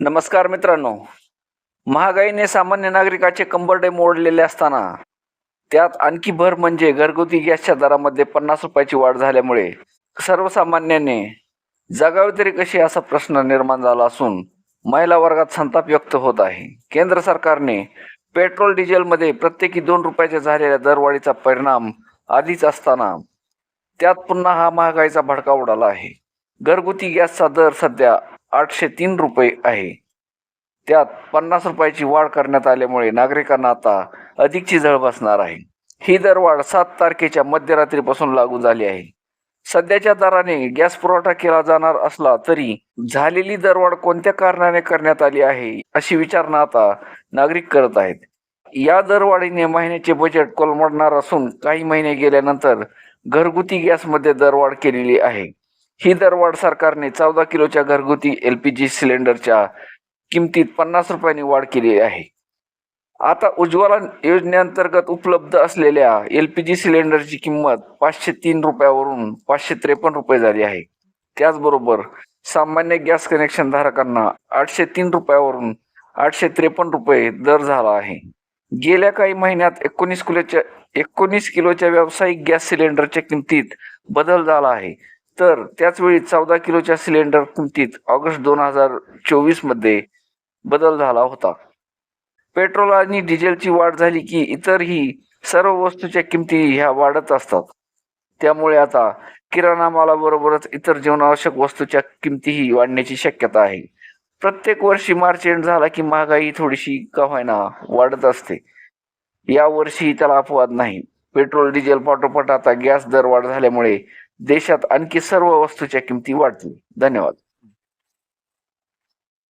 नमस्कार मित्रांनो. महागाईने सामान्य नागरिकाचे कंबरडे मोडलेले असताना त्यात आणखी भर म्हणजे घरगुती गॅसच्या दरामध्ये पन्नास रुपयाची वाढ झाल्यामुळे सर्वसामान्याने जगावे तरी कशी असा प्रश्न निर्माण झाला असून महिला वर्गात संताप व्यक्त होत आहे. केंद्र सरकारने पेट्रोल डिझेलमध्ये प्रत्येकी दोन रुपयाच्या झालेल्या दरवाढीचा परिणाम आधीच असताना त्यात पुन्हा हा महागाईचा भडका उडाला आहे. घरगुती गॅसचा दर सध्या आठशे तीन रुपये आहे. त्यात पन्नास रुपयाची वाढ करण्यात आल्यामुळे नागरिकांना आता अधिकची झळ बसणार आहे. ही दरवाढ सात तारखेच्या मध्यरात्रीपासून लागू झाली आहे. सध्याच्या दराने गॅस पुरवठा केला जाणार असला तरी झालेली दरवाढ कोणत्या कारणाने करण्यात आली आहे अशी विचारणा आता नागरिक करत आहेत. या दरवाढीने महिन्याचे बजेट कोलमडणार असून काही महिने गेल्यानंतर घरगुती गॅसमध्ये दरवाढ केलेली आहे. ही दरवाढ सरकारने चौदा किलोच्या घरगुती एल पी जी सिलेंडरच्या किमतीत पन्नास रुपयांनी वाढ केली आहे. आता उज्ज्वला योजनेअंतर्गत उपलब्ध असलेल्या एल पी जी सिलेंडरची किंमत पाचशे तीन रुपयावरून पाचशे त्रेपन्न रुपये झाली आहे. त्याचबरोबर सामान्य गॅस कनेक्शन धारकांना आठशे तीन रुपयावरून आठशे त्रेपन्न रुपये दर झाला आहे. गेल्या काही महिन्यात एकोणीस किलोच्या एकोणीस किलोच्या व्यावसायिक गॅस सिलेंडरच्या किमतीत बदल झाला आहे. तर त्याचवेळी चौदा किलोच्या सिलेंडर किमतीत ऑगस्ट दोन हजार चोवीसमध्ये बदल झाला होता. पेट्रोल आणि डिझेलची वाढ झाली की इतरही सर्व वस्तूच्या किमती ह्या वाढत असतात. त्यामुळे आता किराणा मालाबरोबरच इतर जीवनावश्यक वस्तूच्या किमतीही वाढण्याची शक्यता आहे. प्रत्येक वर्षी मार्च एंड झाला की महागाई थोडीशी का होईना वाढत असते. या वर्षी त्याला अपवाद नाही. पेट्रोल डिझेल पाठोपाठ आता गॅस दर वाढ झाल्यामुळे देशात आणखी सर्व वस्तूच्या किमती वाढतील. धन्यवाद.